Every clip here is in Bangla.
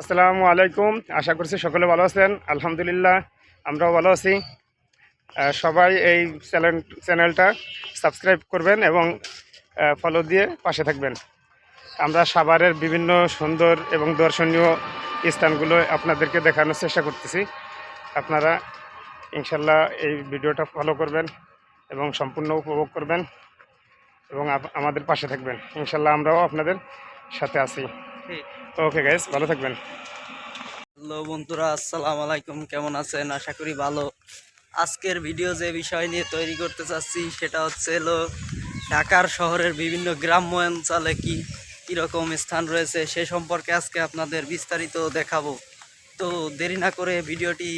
আসসালামু আলাইকুম। আশা করছি সকলে ভালো আছেন। আলহামদুলিল্লাহ, আমরাও ভালো আছি। সবাই এই চ্যানেল চ্যানেলটা সাবস্ক্রাইব করবেন এবং ফলো দিয়ে পাশে থাকবেন। আমরা সাভারের বিভিন্ন সুন্দর এবং দর্শনীয় স্থানগুলো আপনাদেরকে দেখানোর চেষ্টা করতেছি। আপনারা ইনশাল্লাহ এই ভিডিওটা ফলো করবেন এবং সম্পূর্ণ উপভোগ করবেন এবং আমাদের পাশে থাকবেন। ইনশাল্লাহ আমরাও আপনাদের সাথে আছি। ওকে গাইস ভালো থাকবেন। হ্যালো বন্ধুরা, আসসালামু আলাইকুম, কেমন আছেন? আশা করি ভালো। আজকের ভিডিও যে বিষয় নিয়ে তৈরি করতে চাচ্ছি, সেটা হচ্ছে হলো, ঢাকার শহরের বিভিন্ন গ্রাম্য অঞ্চলে কি, কীরকম স্থান রয়েছে, সে সম্পর্কে আজকে আপনাদের বিস্তারিত দেখাবো। তো দেরি না করে ভিডিওটি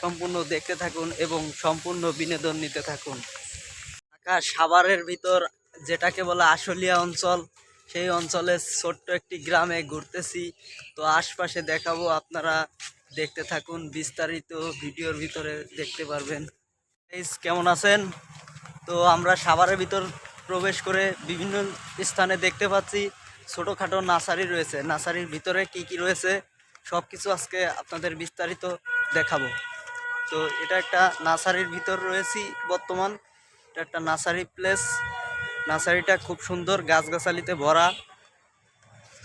সম্পূর্ণ দেখতে থাকুন এবং সম্পূর্ণ বিনোদন নিতে থাকুন। ঢাকা সাভারের ভিতর, যেটাকে বলে আশুলিয়া অঞ্চল সেই অঞ্চলের ছোট্ট একটি গ্রামে ঘুরতেছি। তো আশপাশে দেখাবো, আপনারা দেখতে থাকুন, বিস্তারিত ভিডিওর ভিতরে দেখতে পারবেন। কেমন আছেন? তো আমরা সাভারের ভিতর প্রবেশ করে বিভিন্ন স্থানে দেখতে পাচ্ছি, ছোটোখাটো নার্সারি রয়েছে। নার্সারির ভিতরে কি কি রয়েছে সব কিছু আজকে আপনাদের বিস্তারিত দেখাবো। তো এটা একটা নার্সারির ভিতর রয়েছি বর্তমান। এটা একটা নার্সারি প্লেস। নার্সারিটা খুব সুন্দর, গাছগাছালিতে ভরা।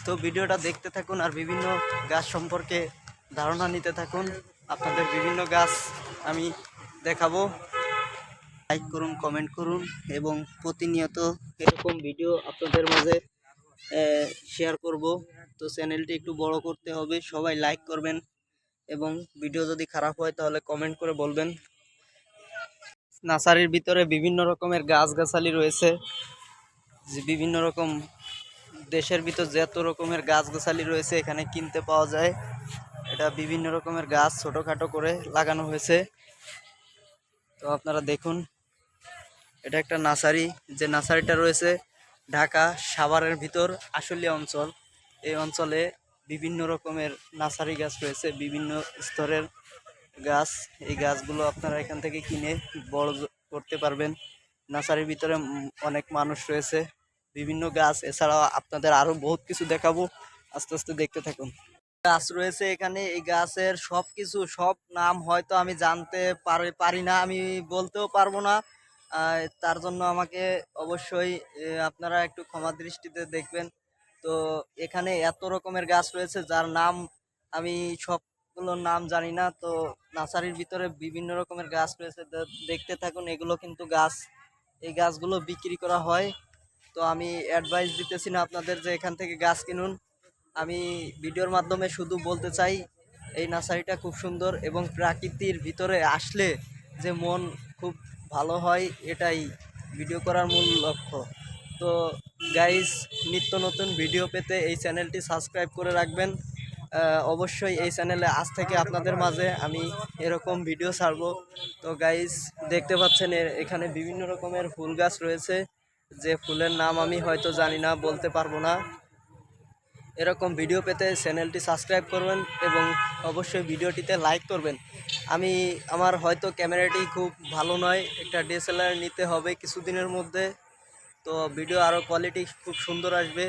তো ভিডিওটা দেখতে থাকুন আর বিভিন্ন গাছ সম্পর্কে ধারণা নিতে থাকুন। আপনাদের বিভিন্ন গাছ আমি দেখাবো। লাইক করুন কমেন্ট করুন এবং প্রতিনিয়ত এরকম ভিডিও আপনাদের মাঝে শেয়ার করব। তো চ্যানেলটি একটু বড় করতে হবে। সবাই লাইক করবেন এবং ভিডিও যদি খারাপ হয় তাহলে কমেন্ট করে বলবেন। নার্সারির ভিতরে বিভিন্ন রকমের গাছগাছালি রয়েছে। যে বিভিন্ন রকম দেশের ভিতর যত রকমের গাছগাছালি রয়েছে, এখানে কিনতে পাওয়া যায়। এটা বিভিন্ন রকমের গাছ ছোটোখাটো করে লাগানো হয়েছে। তো আপনারা দেখুন, এটা একটা নার্সারি। যে নার্সারিটা রয়েছে ঢাকা সাভারের ভিতর আশুলিয়া অঞ্চল। এই অঞ্চলে বিভিন্ন রকমের নার্সারি গাছ রয়েছে, বিভিন্ন স্তরের গাছ, এই গাছগুলো আপনারা এখান থেকে কিনে বড় করতে পারবেন। নার্সারির ভিতরে অনেক মানুষ রয়েছে। বিভিন্ন গাছ, এছাড়াও আপনাদের আরও বহুত কিছু দেখাবো। আস্তে আস্তে দেখতে থাকুন। গাছ রয়েছে এখানে। এই গাছের সব কিছু সব নাম হয়তো আমি জানতে পারি না, আমি বলতেও পারব না। তার জন্য আমাকে অবশ্যই আপনারা একটু ক্ষমা দৃষ্টিতে দেখবেন। তো এখানে এত রকমের গাছ রয়েছে, যার নাম আমি সবগুলোর নাম জানি না, তো নার্সারির ভিতরে বিভিন্ন রকমের গাছ রয়েছে দেখতে থাকুন, এগুলো কিন্তু গাছ, এই গাছগুলো বিক্রি করা হয়। তো আমি অ্যাডভাইস দিতেছি না আপনাদের যে এখান থেকে গাছ কিনুন। আমি ভিডিওর মাধ্যমে শুধু বলতে চাই, এই নার্সারিটা খুব সুন্দর এবং প্রাকৃতির ভিতরে আসলে যে মন খুব ভালো হয়, এটাই ভিডিও করার মূল লক্ষ্য। তো গাইস নিত্য নতুন ভিডিও পেতে এই চ্যানেলটি সাবস্ক্রাইব করে রাখবেন। অবশ্যই এই চ্যানেলে আজ থেকে আপনাদের মাঝে আমি এরকম ভিডিও ছাড়বো। তো গাইজ দেখতে পাচ্ছেন এখানে বিভিন্ন রকমের ফুল গাছ রয়েছে। যে ফুলের নাম আমি হয়তো জানি না, বলতে পারব না। এরকম ভিডিও পেতে চ্যানেলটি সাবস্ক্রাইব করবেন এবং অবশ্যই ভিডিওটিতে লাইক করবেন। আমি, আমার হয়তো ক্যামেরাটি খুব ভালো নয়, একটা ডিএসএলআর নিতে হবে কিছুদিনের মধ্যে। তো ভিডিও আরও কোয়ালিটি খুব সুন্দর আসবে।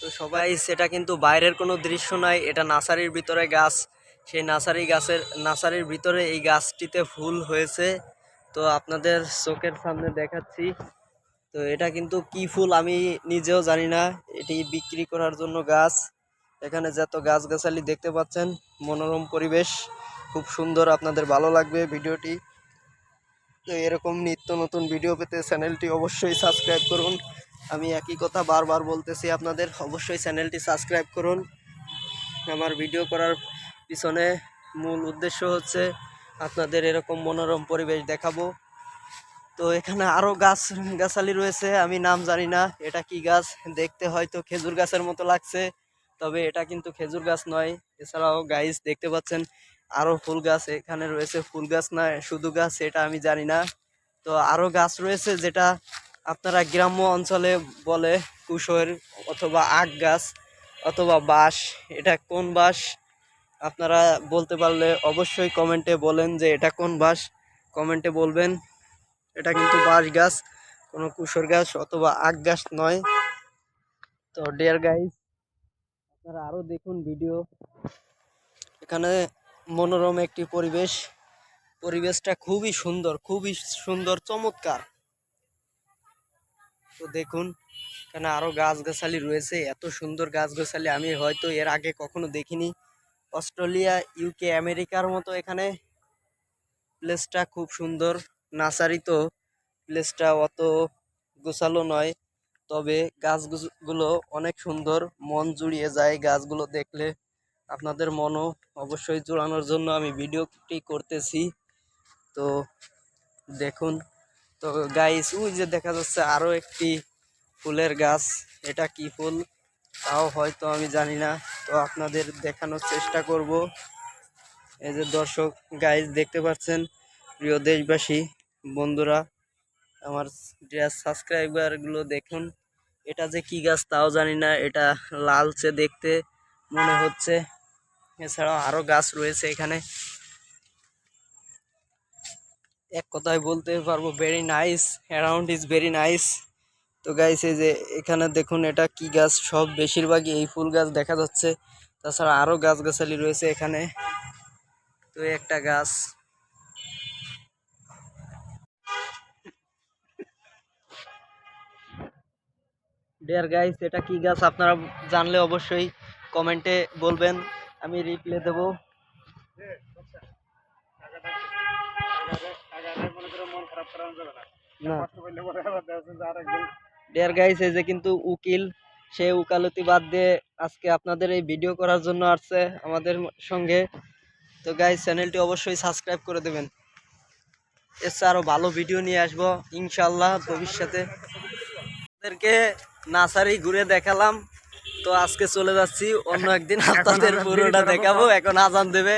তো সবাই, সেটা কিন্তু বাইরের কোনো দৃশ্য নাই এটা নার্সারির ভিতরে গাছ। সেই নার্সারি গাছের, নার্সারির ভিতরে এই গাছটিতে ফুল হয়েছে। তো আপনাদের চোখের সামনে দেখাচ্ছি। তো এটা কিন্তু কি ফুল আমি নিজেও জানি না। এটি বিক্রি করার জন্য গাছ। এখানে যত গাছগাছালি দেখতে পাচ্ছেন, মনোরম পরিবেশ। খুব সুন্দর, আপনাদের ভালো লাগবে ভিডিওটি। তো এরকম নিত্য নতুন ভিডিও পেতে চ্যানেলটি অবশ্যই সাবস্ক্রাইব করুন। আমি একই কথা বারবার বলতেছি আপনাদের। অবশ্যই চ্যানেলটি সাবস্ক্রাইব করুন। আমার ভিডিও করার পিছনে মূল উদ্দেশ্য হচ্ছে আপনাদের এরকম মনোরম পরিবেশ দেখাবো। তো এখানে আরও গাছ, গাছালি রয়েছে, আমি নাম জানি না এটা কি গাছ, দেখতে হয়তো খেজুর গাছের মতো লাগছে, তবে এটা কিন্তু খেজুর গাছ নয়। এছাড়াও গাইস দেখতে পাচ্ছেন আরও ফুল গাছ এখানে রয়েছে, ফুল গাছ না, শুধু গাছ, এটা আমি জানি না। তো আরও গাছ রয়েছে যেটা আপনারা গ্রাম্য অঞ্চলে বলে কুশোর অথবা আখ গাছ অথবা বাঁশ, এটা কোন বাঁশ? আপনারা বলতে পারলে অবশ্যই কমেন্টে বলেন যে এটা কোন বাঁশ। কমেন্টে বলবেন, এটা কিন্তু বাঁশ গাছ, কোনো কুশোর গাছ অথবা আখ গাছ নয়। তো ডিয়ার গাইস আপনারা আরও দেখুন ভিডিও এখানে মনোরম একটি পরিবেশ। পরিবেশটা খুবই সুন্দর খুবই সুন্দর, চমৎকার। তো দেখুন এখানে আরও গাছগাছালি রয়েছে, এত সুন্দর গাছগাছালি আমি হয়তো এর আগে কখনো দেখিনি। অস্ট্রেলিয়া ইউকে আমেরিকার মতো এখানে প্লেসটা খুব সুন্দর। নার্সারি তো প্লেসটা অত গোছালো নয়, তবে গাছগুলো অনেক সুন্দর, মন জুড়িয়ে যায় গাছগুলো দেখলে। আপনাদের মনও অবশ্যই জোড়ানোর জন্য আমি ভিডিওটি করতেছি। তো দেখুন তো গাইস ওই যে দেখা যাচ্ছে আরও একটি ফুলের গাছ। এটা কি ফুল? তাও হয়তো আমি জানি না। তো আপনাদের দেখানোর চেষ্টা করব। এই যে দর্শক গাইস দেখতে পাচ্ছেন? প্রিয় দেশবাসী, বন্ধুরা, আমার সাবস্ক্রাইবারগুলো দেখুন। এটা যে কি গাছ তাও জানি না। এটা লালচে দেখতে মনে হচ্ছে। এছাড়াও আরও গাছ রয়েছে এখানে। এক কথায় বলতে পারব very nice around is very nice তো গাইস এই যে এখানে দেখুন এটা কি গাছ, সব বেশিরভাগই এই ফুল গাছ দেখা যাচ্ছে। তাছাড়া আরও গাছগাছালি রয়েছে এখানে। তো একটা গাছ। ডিয়ার গাইস এটা কি গাছ আপনারা জানলে অবশ্যই কমেন্টে বলবেন, আমি রিপ্লে দেব। ডিয়ার গাইস এই যে কিন্তু উকিল, সে উকালতি বাদ দিয়ে আজকে আপনাদের এই ভিডিও করার জন্য আসছে আমাদের সঙ্গে। তো গাইস চ্যানেলটি অবশ্যই সাবস্ক্রাইব করে দেবেন। এছাড়া আরও ভালো ভিডিও নিয়ে আসব ইনশাল্লাহ ভবিষ্যতে। আপনাদেরকে নার্সারি ঘুরে দেখালাম। তো আজকে চলে যাচ্ছি, অন্য একদিন আপনাদের পুরোটা দেখাবো, এখন আজান দেবে।